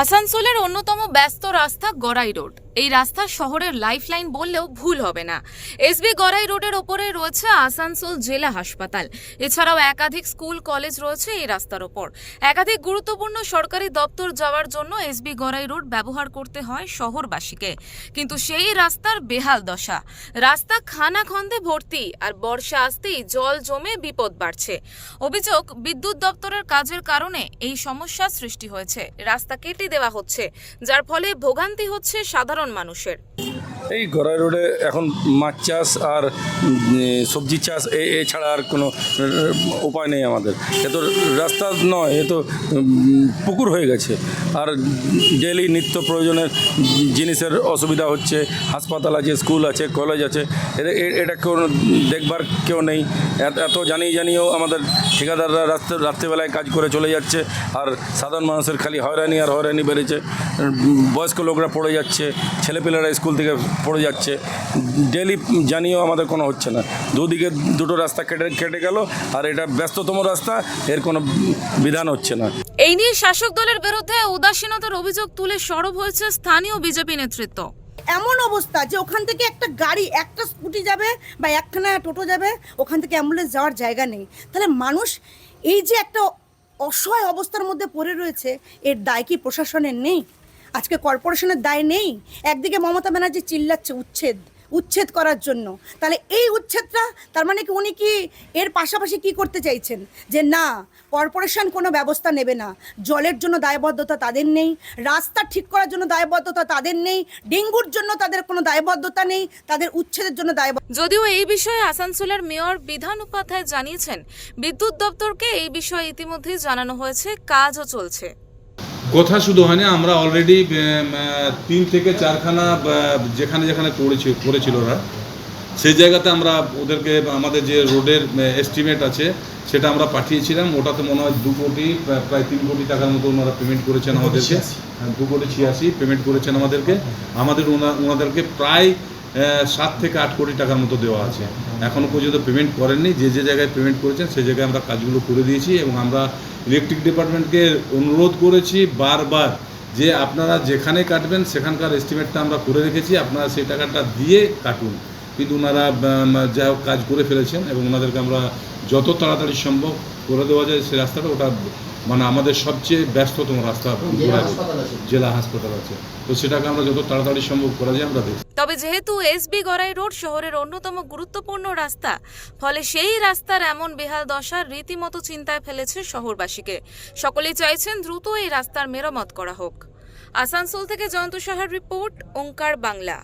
আসানসোলের অন্যতম ব্যস্ত রাস্তা গড়াই রোড। এই রাস্তা শহরের লাইফলাইন বললেও ভুল হবে না। এসবি গড়াই রোডের ওপরে রয়েছে আসানসোল জেলা হাসপাতাল। এছাড়াও একাধিক স্কুল, কলেজ রয়েছে এই রাস্তার ওপর। একাধিক গুরুত্বপূর্ণ সরকারি দপ্তর যাওয়ার জন্য এসবি গড়াই রোড ব্যবহার করতে হয় শহরবাসীকে। কিন্তু সেই রাস্তার বেহাল দশা। রাস্তা খানা খন্দে ভর্তি আর বর্ষা আসতেই জল জমে বিপদ বাড়ছে। অভিযোগ, বিদ্যুৎ দপ্তরের কাজের কারণে এই সমস্যার সৃষ্টি হয়েছে। রাস্তা কেটে দেওয়া হচ্ছে, যার ফলে ভোগান্তি হচ্ছে সাধারণ মানুষের। এই গড়াই রোডে এখন মাছ চাষ আর সবজি চাষ এছাড়া আর কোনো উপায় নেই আমাদের। এ তো রাস্তা নয়, এ তো পুকুর হয়ে গেছে। আর ডেলি নিত্য প্রয়োজনের জিনিসের অসুবিধা হচ্ছে, হাসপাতাল আছে, স্কুল আছে, কলেজ আছে। এটা কেউ দেখবার কেউ নেই। এত- জানিয়ে জানিয়েও আমাদের ঠিকাদাররা রাত্রে রাত্রেবেলায় কাজ করে চলে যাচ্ছে, আর সাধারণ মানুষের খালি হয়রানি আর হয়রানি বেড়েছে। বয়স্ক লোকরা পড়ে যাচ্ছে, ছেলেপেলেরা স্কুল থেকে পড়ে যাচ্ছে। ডেলি জানিয়েও আমাদের কোনো হচ্ছে না। দুদিকে দুটো রাস্তা কেটে কেটে গেল আর এটা ব্যস্ততম রাস্তা এর কোনো বিধান হচ্ছে না। এই নিয়ে শাসক দলের বিরুদ্ধে উদাসীনতার অভিযোগ তুলে সরব হয়েছে স্থানীয় বিজেপি নেতৃত্ব। এমন অবস্থা যে ওখান থেকে একটা গাড়ি একটা স্কুটি যাবে বা একখানা টোটো যাবে ওখান থেকে অ্যাম্বুলেন্স যাওয়ার জায়গা নেই। তাহলে মানুষ এই যে একটা অসহায় অবস্থার মধ্যে পড়ে রয়েছে এর দায় কি প্রশাসনের নেই? আজকে কর্পোরেশনের দায় নেই। একদিকে মমতা ব্যানার্জি চিল্লাচ্ছে উচ্ছেদ উচ্ছেদ করার জন্য। তাহলে এই উচ্ছেদটা, তার মানে কি উনি কি এর পাশাপাশি কি করতে চাইছেন? যে না, কর্পোরেশন কোনো ব্যবস্থা নেবে না। জলের জন্য দায়বদ্ধতা তাদের নেই, রাস্তা ঠিক করার জন্য দায়বদ্ধতা তাদের নেই, ডেঙ্গুর জন্য তাদের কোনো দায়বদ্ধতা নেই, তাদের উচ্ছেদের জন্য দায়বদ্ধ যদিও এই বিষয়ে আসানসোলের মেয়র বিধান উপাধ্যায় জানিয়েছেন, বিদ্যুৎ দপ্তরকে এই বিষয়ে ইতিমধ্যেই জানানো হয়েছে, কাজও চলছে। কথা শুধু হয়নি আমরা অলরেডি তিন থেকে চারখানা যেখানে যেখানে করেছি করেছিল ওরা। সেই জায়গাতে আমরা ওদেরকে আমাদের যে রোডের এস্টিমেট আছে সেটা আমরা পাঠিয়েছিলাম। ওটাতে মনে হয় দু কোটি প্রায় তিন কোটি টাকার মতো ওনারা পেমেন্ট করেছেন আমাদেরকে। হ্যাঁ, দু কোটি ছিয়াশি পেমেন্ট করেছেন আমাদেরকে। আমাদের ওনা- ওনাদেরকে প্রায় সাত থেকে আট কোটি টাকার মতো দেওয়া আছে। এখনও পর্যন্ত পেমেন্ট করেননি। যে যে জায়গায় পেমেন্ট করেছেন সেই জায়গায় আমরা কাজগুলো করে দিয়েছি এবং আমরা ইলেকট্রিক ডিপার্টমেন্টকে অনুরোধ করেছি বারবার যে আপনারা যেখানে কাটবেন সেখানকার এস্টিমেটটা আমরা করে রেখেছি, আপনারা সেই টাকাটা দিয়ে কাটুন। কিন্তু ওনারা যা কাজ করে ফেলেছেন এবং ওনাদেরকে আমরা যত তাড়াতাড়ি সম্ভব করে দেওয়া যায় সে রাস্তাটা ওটা মানে আমাদের সবচেয়ে ব্যস্ততম রাস্তা জেলা হাসপাতাল আছে। তো সেটাকে আমরা যত তাড়াতাড়ি সম্ভব করা যায় আমরা দেখছি। তবে যেহেতু এসবি গড়াই রোড শহরের অন্যতম গুরুত্বপূর্ণ রাস্তা ফলে সেই রাস্তার এমন বেহাল দশা রীতিমতো চিন্তায় ফেলেছে শহরবাসীকে। সকলেই চাইছেন দ্রুত এই রাস্তার মেরামত করা হোক। আসানসোল থেকে জয়ন্ত সাহার রিপোর্ট ওঙ্কার বাংলা।